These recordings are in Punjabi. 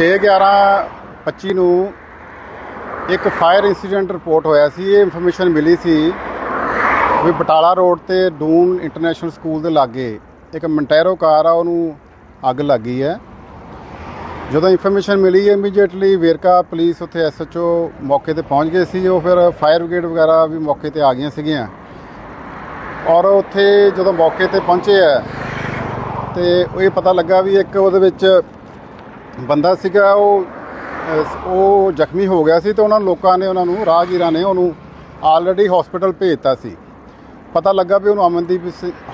6/11/25 ਨੂੰ ਇੱਕ ਫਾਇਰ ਇਨਸੀਡੈਂਟ ਰਿਪੋਰਟ ਹੋਇਆ ਸੀ, ਇਹ ਇਨਫੋਰਮੇਸ਼ਨ ਮਿਲੀ ਸੀ ਵੀ ਬਟਾਲਾ ਰੋਡ ਤੇ ਡੂਨ ਇੰਟਰਨੈਸ਼ਨਲ ਸਕੂਲ ਦੇ ਲਾਗੇ ਇੱਕ ਮੰਟੈਰੋ ਕਾਰ ਆ, ਉਹਨੂੰ ਅੱਗ ਲੱਗ ਗਈ ਹੈ। ਜਦੋਂ ਇਨਫੋਰਮੇਸ਼ਨ ਮਿਲੀ ਇਮੀਡੀਏਟਲੀ ਵੇਰਕਾ ਪੁਲਿਸ ਉੱਥੇ ਐਸਐਚਓ ਮੌਕੇ ਤੇ ਪਹੁੰਚ ਗਏ ਸੀ, ਉਹ ਫਿਰ ਫਾਇਰ ਬ੍ਰਿਗੇਡ ਵਗੈਰਾ ਵੀ ਮੌਕੇ ਤੇ ਆ ਗਈਆਂ ਸੀਗੀਆਂ। ਔਰ ਉੱਥੇ ਜਦੋਂ ਮੌਕੇ ਤੇ ਪਹੁੰਚੇ ਆ ਤੇ ਉਹ ਇਹ ਪਤਾ ਲੱਗਾ ਵੀ ਇੱਕ ਉਹਦੇ ਵਿੱਚ ਬੰਦਾ ਸੀਗਾ, ਉਹ ਉਹ ਜ਼ਖਮੀ ਹੋ ਗਿਆ ਸੀ ਤੇ ਉਹਨਾਂ ਲੋਕਾਂ ਨੇ ਉਹਨਾਂ ਨੂੰ, ਰਾਹਗੀਰਾਂ ਨੇ ਉਹਨੂੰ ਆਲਰੇਡੀ ਹਸਪੀਟਲ ਭੇਜਤਾ ਸੀ। ਪਤਾ ਲੱਗਾ ਵੀ ਉਹਨੂੰ ਅਮਨਦੀਪ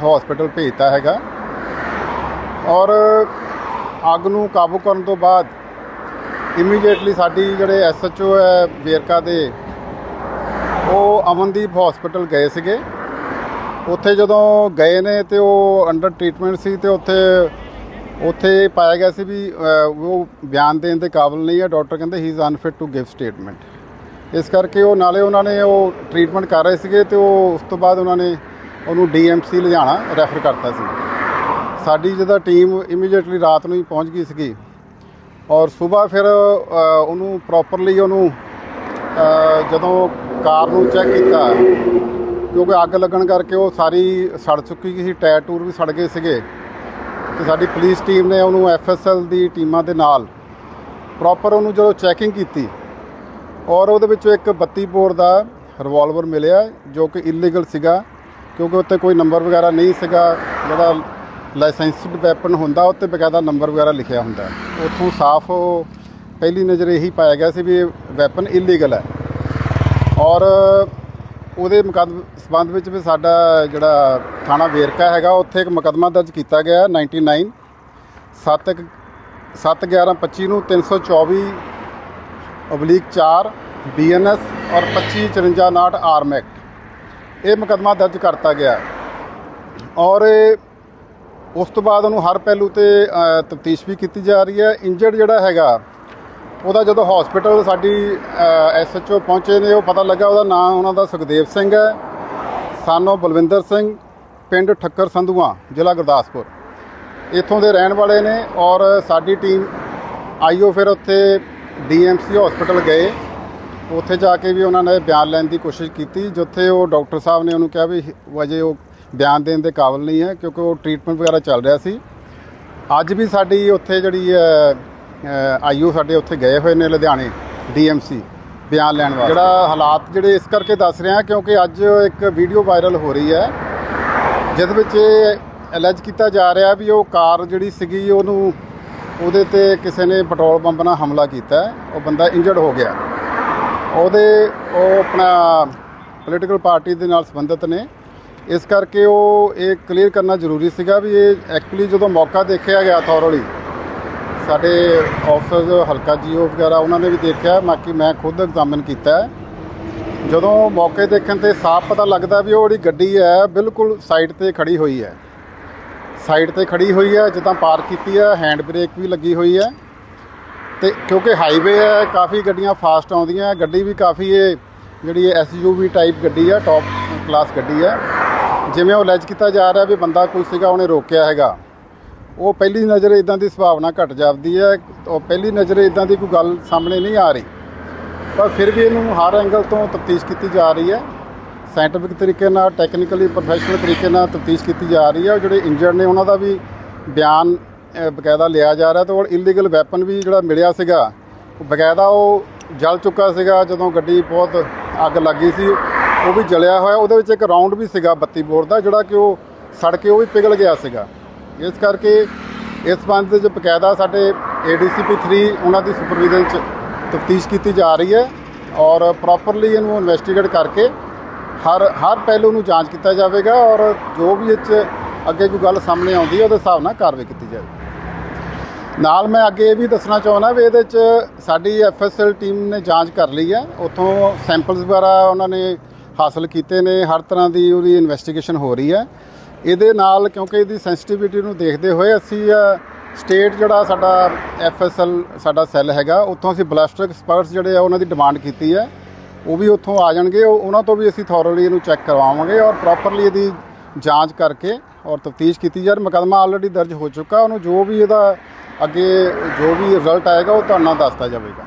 ਹਸਪੀਟਲ ਭੇਜਤਾ ਹੈਗਾ। ਔਰ ਅੱਗ ਨੂੰ ਕਾਬੂ ਕਰਨ ਤੋਂ ਬਾਅਦ ਇਮੀਡੀਏਟਲੀ ਸਾਡੀ ਜਿਹੜੇ ਐਸਐਚਓ ਹੈ, ਵੇਰਕਾ ਦੇ, ਉਹ ਅਮਨਦੀਪ ਹਸਪੀਟਲ ਗਏ ਸੀਗੇ। ਉੱਥੇ ਜਦੋਂ ਗਏ ਨੇ ਤੇ ਉਹ ਅੰਡਰ ਟ੍ਰੀਟਮੈਂਟ ਸੀ ਤੇ ਉੱਥੇ ਉੱਥੇ ਪਾਇਆ ਗਿਆ ਸੀ ਵੀ ਉਹ ਬਿਆਨ ਦੇਣ ਦੇ ਕਾਬਿਲ ਨਹੀਂ ਹੈ। ਡਾਕਟਰ ਕਹਿੰਦੇ he is unfit to give statement ਇਸ ਕਰਕੇ ਉਹ ਨਾਲੇ ਉਹਨਾਂ ਨੇ ਉਹ ਟ੍ਰੀਟਮੈਂਟ ਕਰ ਰਹੇ ਸੀਗੇ ਤੇ ਉਹ ਉਸ ਤੋਂ ਬਾਅਦ ਉਹਨਾਂ ਨੇ ਉਹਨੂੰ ਡੀਐਮਸੀ ਲਿਜਾਣਾ ਰੈਫਰ ਕਰਤਾ ਸੀ। ਸਾਡੀ ਜਿਹਦਾ ਟੀਮ ਇਮੀਡੀਏਟਲੀ ਰਾਤ ਨੂੰ ਹੀ ਪਹੁੰਚ ਗਈ ਸੀਗੀ ਔਰ ਸਵੇਰ ਫਿਰ ਉਹਨੂੰ ਪ੍ਰੋਪਰਲੀ ਉਹਨੂੰ ਜਦੋਂ ਕਾਰ ਨੂੰ ਚੈੱਕ ਕੀਤਾ, ਕਿਉਂਕਿ ਅੱਗ ਲੱਗਣ ਕਰਕੇ ਉਹ ਸਾਰੀ ਸੜ ਚੁੱਕੀ ਸੀ, ਟਾਇਰ ਟੂਰ ਵੀ ਸੜ ਗਏ ਸੀਗੇ। ਤੇ ਸਾਡੀ ਪੁਲਿਸ ਟੀਮ ਨੇ ਉਹਨੂੰ ਐਫਐਸਐਲ ਦੀ ਟੀਮਾਂ ਦੇ ਨਾਲ ਪ੍ਰੋਪਰ ਉਹਨੂੰ ਜਦੋਂ ਚੈਕਿੰਗ ਕੀਤੀ ਔਰ ਉਹਦੇ ਵਿੱਚੋਂ ਇੱਕ 32 ਬੋਰ ਦਾ ਰਿਵਾਲਵਰ ਮਿਲਿਆ, ਜੋ ਕਿ ਇਲੀਗਲ ਸੀਗਾ, ਕਿਉਂਕਿ ਉੱਤੇ ਕੋਈ ਨੰਬਰ ਵਗੈਰਾ ਨਹੀਂ ਸੀਗਾ, ਜਿਹੜਾ ਲਾਇਸੈਂਸਡ ਵੈਪਨ ਹੁੰਦਾ ਉੱਤੇ ਬਕਾਇਦਾ ਨੰਬਰ ਵਗੈਰਾ ਲਿਖਿਆ ਹੁੰਦਾ। ਉੱਥੋਂ ਸਾਫ਼ ਪਹਿਲੀ ਨਜ਼ਰ ਇਹੀ ਪਾਇਆ ਗਿਆ ਸੀ ਵੀ ਇਹ ਵੈਪਨ ਇਲੀਗਲ ਹੈ। ਔਰ ਉਹਦੇ ਮੁਕੱਦਮ ਸਬੰਧ ਵਿੱਚ ਵੀ ਸਾਡਾ ਜਿਹੜਾ ਥਾਣਾ ਵੇਰਕਾ ਹੈਗਾ ਉੱਥੇ ਇੱਕ ਮੁਕੱਦਮਾ ਦਰਜ ਕੀਤਾ ਗਿਆ ਹੈ, 99 7 7 11 25 ਨੂੰ 324 ਅਬਲੀਕ 4 ਬੀਐਨਐਸ ਔਰ 25 54 ਨਾਟ ਆਰਮ ਐਕਟ ਇਹ ਮੁਕੱਦਮਾ ਦਰਜ ਕਰਤਾ ਗਿਆ ਔਰ ਉਸ ਤੋਂ ਬਾਅਦ ਉਹਨੂੰ ਹਰ ਪਹਿਲੂ ਤੇ ਤਫਤੀਸ਼ ਵੀ ਕੀਤੀ ਜਾ ਰਹੀ ਹੈ। ਇੰਜਰਡ ਜਿਹੜਾ ਹੈਗਾ ਉਹਦਾ ਜਦੋਂ ਹਸਪੀਟਲ ਸਾਡੀ ਐਸਐਚਓ ਪਹੁੰਚੇ ਨੇ, ਉਹ ਪਤਾ ਲੱਗਾ ਉਹਦਾ ਨਾਂ, ਉਹਨਾਂ ਦਾ ਸੁਖਦੇਵ ਸਿੰਘ ਹੈ। ਸਾਨੋ ਬਲਵਿੰਦਰ ਸਿੰਘ, ਪਿੰਡ ਠੱਕਰ ਸੰਧੂਆਂ, ਜ਼ਿਲ੍ਹਾ ਗੁਰਦਾਸਪੁਰ। ਇੱਥੋਂ ਦੇ ਰਹਿਣ ਵਾਲੇ ਨੇ ਔਰ ਸਾਡੀ ਟੀਮ ਆਈਓ ਫਿਰ ਉੱਥੇ ਡੀਐਮਸੀ ਹਸਪੀਟਲ ਗਏ। ਉੱਥੇ ਜਾ ਕੇ ਵੀ ਉਹਨਾਂ ਨੇ ਬਿਆਨ ਲੈਣ ਦੀ ਕੋਸ਼ਿਸ਼ ਕੀਤੀ, ਜਿੱਥੇ ਉਹ ਡਾਕਟਰ ਸਾਹਿਬ ਨੇ ਉਹਨੂੰ ਕਿਹਾ ਵੀ ਅਜੇ ਉਹ ਬਿਆਨ ਦੇਣ ਦੇ ਕਾਬਿਲ ਨਹੀਂ ਹੈ, ਕਿਉਂਕਿ ਉਹ ਟ੍ਰੀਟਮੈਂਟ ਵਗੈਰਾ ਚੱਲ ਰਿਹਾ ਸੀ। ਅੱਜ ਵੀ ਸਾਡੀ ਉੱਥੇ ਜਿਹੜੀ ਆਈਓ ਸਾਡੇ ਉੱਥੇ ਗਏ ਹੋਏ ਨੇ ਲੁਧਿਆਣੇ, ਡੀਐਮਸੀ, ਬਿਆਨ ਲੈਣ ਵਾਸਤੇ। ਜਿਹੜਾ ਹਾਲਾਤ ਜਿਹੜੇ ਇਸ ਕਰਕੇ ਦੱਸ ਰਿਹਾ ਕਿਉਂਕਿ ਅੱਜ ਇੱਕ ਵੀਡੀਓ ਵਾਇਰਲ ਹੋ ਰਹੀ ਹੈ ਜਿਸ ਵਿੱਚ ਇਹ ਅਲੈਜ ਕੀਤਾ ਜਾ ਰਿਹਾ ਵੀ ਉਹ ਕਾਰ ਜਿਹੜੀ ਸੀਗੀ ਉਹਨੂੰ ਉਹਦੇ ਤੇ ਕਿਸੇ ਨੇ ਪੈਟਰੋਲ ਪੰਪ ਨਾਲ ਹਮਲਾ ਕੀਤਾ, ਉਹ ਬੰਦਾ ਇੰਜਰਡ ਹੋ ਗਿਆ। ਉਹਦੇ ਉਹ ਆਪਣਾ ਪੋਲੀਟੀਕਲ ਪਾਰਟੀ ਦੇ ਨਾਲ ਸੰਬੰਧਿਤ ਨੇ। ਇਸ ਕਰਕੇ ਉਹ ਇਹ ਕਲੀਅਰ ਕਰਨਾ ਜ਼ਰੂਰੀ ਸੀਗਾ ਵੀ ਇਹ ਐਕਚੁਅਲੀ ਜਦੋਂ ਮੌਕਾ ਦੇਖਿਆ ਗਿਆ ਥੋਰਲੀ ਸਾਡੇ ਆਫਸਰਸ ਹਲਕਾ ਜੀਓ ਵਗੈਰਾ, ਉਹਨਾਂ ਨੇ ਵੀ ਦੇਖਿਆ, ਬਾਕੀ ਮੈਂ ਖੁਦ ਐਗਜ਼ਾਮਿਨ ਕੀਤਾ ਜਦੋਂ ਮੌਕੇ ਦੇਖਣ ਤੇ ਸਾਫ਼ ਪਤਾ ਲੱਗਦਾ ਵੀ ਉਹ ਜਿਹੜੀ ਗੱਡੀ ਹੈ, ਬਿਲਕੁਲ ਸਾਈਡ ਤੇ ਖੜੀ ਹੋਈ ਹੈ। ਸਾਈਡ ਤੇ ਖੜੀ ਹੋਈ ਹੈ, ਜਿੱਦਾਂ ਪਾਰਕ ਕੀਤੀ ਹੈ ਹੈਂਡ ਬ੍ਰੇਕ ਵੀ ਲੱਗੀ ਹੋਈ ਹੈ। ਤੇ ਕਿਉਂਕਿ ਹਾਈਵੇ ਹੈ, ਕਾਫੀ ਗੱਡੀਆਂ ਫਾਸਟ ਆਉਂਦੀਆਂ, ਗੱਡੀ ਵੀ ਕਾਫੀ ਇਹ ਜਿਹੜੀ ਐਸਯੂਵੀ ਟਾਈਪ ਗੱਡੀ ਹੈ ਟੌਪ ਕਲਾਸ ਗੱਡੀ ਹੈ ਜਿਵੇਂ ਉਹ ਲੈਜ ਕੀਤਾ ਜਾ ਰਿਹਾ ਵੀ ਬੰਦਾ ਕੋਈ ਸੀਗਾ, ਉਹਨੇ ਰੋਕਿਆ ਹੈਗਾ। ਉਹ ਪਹਿਲੀ ਨਜ਼ਰ ਇਦਾਂ ਦੀ ਸੁਭਾਵਨਾ ਘਟ ਜਾਂਦੀ ਹੈ, ਉਹ ਪਹਿਲੀ ਨਜ਼ਰ ਇਦਾਂ ਦੀ ਕੋਈ ਗੱਲ ਸਾਹਮਣੇ ਨਹੀਂ ਆ ਰਹੀ। ਪਰ ਫਿਰ ਵੀ ਇਹਨੂੰ ਹਰ ਐਂਗਲ ਤੋਂ ਤਫਤੀਸ਼ ਕੀਤੀ ਜਾ ਰਹੀ ਹੈ। ਸਾਇੰਟਿਫਿਕ ਤਰੀਕੇ ਨਾਲ ਟੈਕਨੀਕਲੀ ਪ੍ਰੋਫੈਸ਼ਨਲ ਤਰੀਕੇ ਨਾਲ ਤਫਤੀਸ਼ ਕੀਤੀ ਜਾ ਰਹੀ ਹੈ। ਉਹ ਜਿਹੜੇ ਇੰਜਰਡ ਨੇ, ਉਹਨਾਂ ਦਾ ਵੀ ਬਿਆਨ ਬਕਾਇਦਾ ਲਿਆ ਜਾ ਰਿਹਾ ਤੇ ਉਹ ਇਲੀਗਲ ਵੈਪਨ ਵੀ ਜਿਹੜਾ ਮਿਲਿਆ ਸੀਗਾ ਬਕਾਇਦਾ ਉਹ ਜਲ ਚੁੱਕਾ ਸੀਗਾ ਜਦੋਂ ਗੱਡੀ ਬਹੁਤ ਅੱਗ ਲੱਗੀ ਸੀ। ਉਹ ਵੀ ਜਲਿਆ ਹੋਇਆ, ਉਹਦੇ ਵਿੱਚ ਇੱਕ ਰਾਉਂਡ ਵੀ ਸੀਗਾ 32 ਬੋਰ ਦਾ, ਜਿਹੜਾ ਕਿ ਉਹ ਸੜ ਕੇ ਉਹ ਵੀ ਪਿਘਲ ਗਿਆ ਸੀਗਾ। ਇਸ ਕਰਕੇ ਇਸ ਸੰਬੰਧ ਵਿੱਚ ਬਕਾਇਦਾ ਸਾਡੇ ਏਡੀਸੀਪੀ 3 ਉਹਨਾਂ ਦੀ ਸੁਪਰਵਿਜ਼ਨ ਚ ਤਫਤੀਸ਼ ਕੀਤੀ ਜਾ ਰਹੀ ਹੈ ਔਰ ਪ੍ਰੋਪਰਲੀ ਇਹਨੂੰ ਇਨਵੈਸਟੀਗੇਟ ਕਰਕੇ ਹਰ ਹਰ ਪਹਿਲੂ ਨੂੰ ਜਾਂਚ ਕੀਤਾ ਜਾਵੇਗਾ ਔਰ ਜੋ ਵੀ ਇਹ 'ਚ ਅੱਗੇ ਕੋਈ ਗੱਲ ਸਾਹਮਣੇ ਆਉਂਦੀ ਹੈ ਉਹਦੇ ਹਿਸਾਬ ਨਾਲ ਕਾਰਵਾਈ ਕੀਤੀ ਜਾਵੇ ਨਾਲ ਮੈਂ ਅੱਗੇ ਇਹ ਵੀ ਦੱਸਣਾ ਚਾਹੁੰਦਾ ਵੀ ਇਹਦੇ 'ਚ ਸਾਡੀ ਐਫਐਸਐਲ ਟੀਮ ਨੇ ਜਾਂਚ ਕਰ ਲਈ ਹੈ। ਉੱਥੋਂ ਸੈਂਪਲਸ ਵਗੈਰਾ ਉਹਨਾਂ ਨੇ ਹਾਸਲ ਕੀਤੇ ਨੇ। ਹਰ ਤਰ੍ਹਾਂ ਦੀ ਉਹਦੀ ਇਨਵੈਸਟੀਗੇਸ਼ਨ ਹੋ ਰਹੀ ਹੈ। ਇਹਦੇ ਨਾਲ ਕਿਉਂਕਿ ਇਹਦੀ ਸੈਂਸਿਟੀਵਿਟੀ ਨੂੰ ਦੇਖਦੇ ਹੋਏ ਅਸੀਂ ਸਟੇਟ ਜਿਹੜਾ ਸਾਡਾ ਐਫਐਸਐਲ ਸਾਡਾ ਸੈੱਲ ਹੈਗਾ, ਉੱਥੋਂ ਅਸੀਂ ਬਲਾਸਟਰ ਐਕਸਪਰਟਸ ਜਿਹੜੇ ਆ, ਉਹਨਾਂ ਦੀ ਡਿਮਾਂਡ ਕੀਤੀ ਹੈ। ਉਹ ਵੀ ਉੱਥੋਂ ਆ ਜਾਣਗੇ, ਉਹ- ਉਹਨਾਂ ਤੋਂ ਵੀ ਅਸੀਂ ਥੋਰਲੀ ਇਹਨੂੰ ਚੈੱਕ ਕਰਵਾਵਾਂਗੇ ਔਰ ਪ੍ਰੋਪਰਲੀ ਇਹਦੀ ਜਾਂਚ ਕਰਕੇ ਔਰ ਤਫਤੀਸ਼ ਕੀਤੀ ਜਾ ਰਹੀ ਮੁਕੱਦਮਾ ਆਲਰੇਡੀ ਦਰਜ ਹੋ ਚੁੱਕਾ, ਉਹਨੂੰ ਜੋ ਵੀ ਇਹਦਾ ਅੱਗੇ, ਜੋ ਵੀ ਰਿਜ਼ਲਟ ਆਏਗਾ, ਉਹ ਤੁਹਾਨੂੰ ਦੱਸਤਾ ਜਾਵੇਗਾ।